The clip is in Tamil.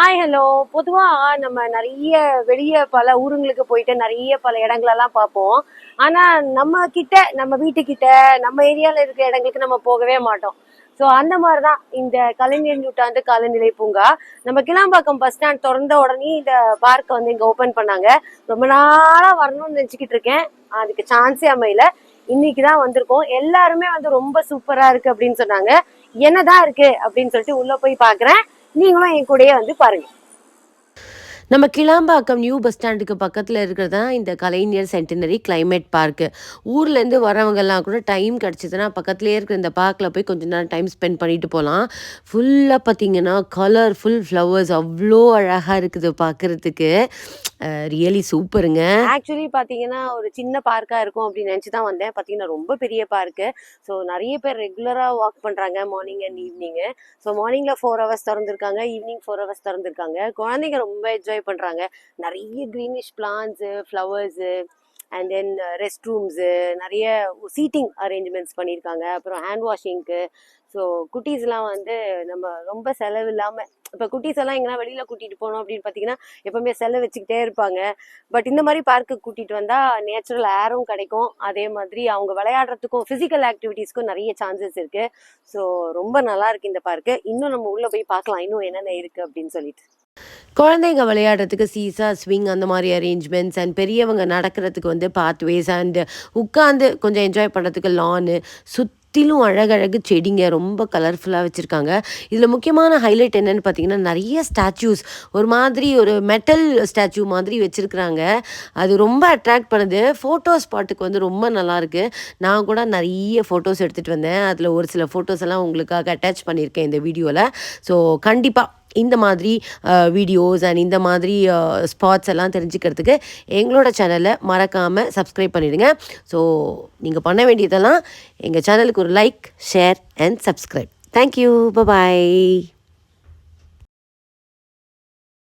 ஹாய் ஹலோ பொதுவா நம்ம நிறைய வெளியே பல ஊருங்களுக்கு போயிட்டு நிறைய பல இடங்களெல்லாம் பார்ப்போம். ஆனா நம்ம கிட்ட நம்ம வீட்டுக்கிட்ட நம்ம ஏரியால இருக்கிற இடங்களுக்கு நம்ம போகவே மாட்டோம். ஸோ அந்த மாதிரி தான் இந்த கலைஞர் நூற்றாண்டு காலநிலை பூங்கா. நம்ம கிளாம்பாக்கம் பஸ் ஸ்டாண்ட் திறந்த உடனே இந்த பார்க்கை வந்து இங்க ஓபன் பண்ணாங்க. ரொம்ப நாளா வரணும்னு நினச்சிக்கிட்டு இருக்கேன். அதுக்கு சான்ஸே அமையல. இன்னைக்கு தான் வந்திருக்கோம். எல்லாருமே வந்து ரொம்ப சூப்பராக இருக்கு அப்படின்னு சொன்னாங்க. என்னதான் இருக்கு அப்படின்னு சொல்லிட்டு உள்ள போய் பார்க்குறேன். நீங்களும் என் கூடயே வந்து பாருங்க. நம்ம கிளாம்பாக்கம் நியூ பஸ் ஸ்டாண்டுக்கு பக்கத்தில் இருக்கிறது தான் இந்த கலைஞர் சென்டினரி கிளைமேட் பார்க்கு ஊர்லேருந்து வரவங்கெல்லாம் கூட டைம் கிடச்சிதுன்னா பக்கத்துலேயே இருக்கிற இந்த பார்க்கில் போய் கொஞ்ச நேரம் டைம் ஸ்பெண்ட் பண்ணிட்டு போகலாம். ஃபுல்லாக பார்த்தீங்கன்னா கலர்ஃபுல் ஃப்ளவர்ஸ் அவ்வளோ அழகாக இருக்குது பார்க்குறதுக்கு. ரியலி சூப்பருங்க. ஆக்சுவலி பார்த்தீங்கன்னா ஒரு சின்ன பார்க்காக இருக்கும் அப்படின்னு நினச்சி தான் வந்தேன். பார்த்தீங்கன்னா ரொம்ப பெரிய பார்க்கு ஸோ நிறைய பேர் ரெகுலராக வாக் பண்ணுறாங்க மார்னிங் அண்ட் ஈவினிங்கு ஸோ மார்னிங்கில் ஃபோர் ஹவர்ஸ் திறந்துருக்காங்க ஈவினிங் ஃபோர் ஹவர்ஸ் திறந்துருக்காங்க. குழந்தைங்க ரொம்ப என்ஜாய் பண்ணுறாங்க நிறைய greenish plants flowers and then rest rooms நிறைய சீட்டிங் அரேஞ்ச்மெண்ட்ஸ் பண்ணியிருக்காங்க. அப்புறம் ஹேண்ட் வாஷிங்க்கு ஸோ குட்டீஸ்லாம் வந்து நம்ம ரொம்ப செலவு இல்லாமல் இப்போ குட்டீஸ் எல்லாம் எங்கன்னா வெளியில் கூட்டிகிட்டு போனோம் அப்படின்னு பார்த்தீங்கன்னா எப்பவுமே செல்ல வச்சுக்கிட்டே இருப்பாங்க. பட் இந்த மாதிரி பார்க்கு கூட்டிகிட்டு வந்தால் நேச்சுரல் ஏரும் கிடைக்கும். அதே மாதிரி அவங்க விளையாடுறதுக்கும் ஃபிசிக்கல் ஆக்டிவிட்டீஸ்க்கும் நிறைய சான்சஸ் இருக்குது ஸோ ரொம்ப நல்லா இருக்குது இந்த பார்க்கு இன்னும் நம்ம உள்ளே போய் பார்க்கலாம். இன்னும் என்னென்ன இருக்குது அப்படின்னு சொல்லிட்டு. குழந்தைங்க விளையாடுறதுக்கு சீசா ஸ்விங் அந்த மாதிரி அரேஞ்ச்மெண்ட்ஸ் அண்ட் பெரியவங்க நடக்கிறதுக்கு வந்து பாத்வேஸ் அண்ட் உட்காந்து கொஞ்சம் என்ஜாய் பண்ணுறதுக்கு லானு சுற்றிலும் அழகழகு செடிங்க ரொம்ப கலர்ஃபுல்லாக வச்சுருக்காங்க. இதில் முக்கியமான ஹைலைட் என்னன்னு பார்த்தீங்கன்னா நிறைய ஸ்டாச்சூஸ் ஒரு மாதிரி ஒரு மெட்டல் ஸ்டாச்சு மாதிரி வச்சுருக்குறாங்க. அது ரொம்ப அட்ராக்ட் பண்ணுது. ஃபோட்டோ ஸ்பாட்டுக்கு வந்து ரொம்ப நல்லாயிருக்கு நான் கூட நிறைய ஃபோட்டோஸ் எடுத்துகிட்டு வந்தேன். அதில் ஒரு சில ஃபோட்டோஸ் எல்லாம் உங்களுக்காக அட்டாச் பண்ணியிருக்கேன் இந்த வீடியோவில் ஸோ கண்டிப்பாக இந்த மாதிரி வீடியோஸ் அண்ட் இந்த மாதிரி ஸ்பாட்ஸ் எல்லாம் தெரிஞ்சுக்கிறதுக்கு எங்களோட சேனலை மறக்காமல் சப்ஸ்கிரைப் பண்ணிவிடுங்க ஸோ நீங்கள் பண்ண வேண்டியதெல்லாம் எங்கள் சேனலுக்கு ஒரு like share and subscribe thank you bye bye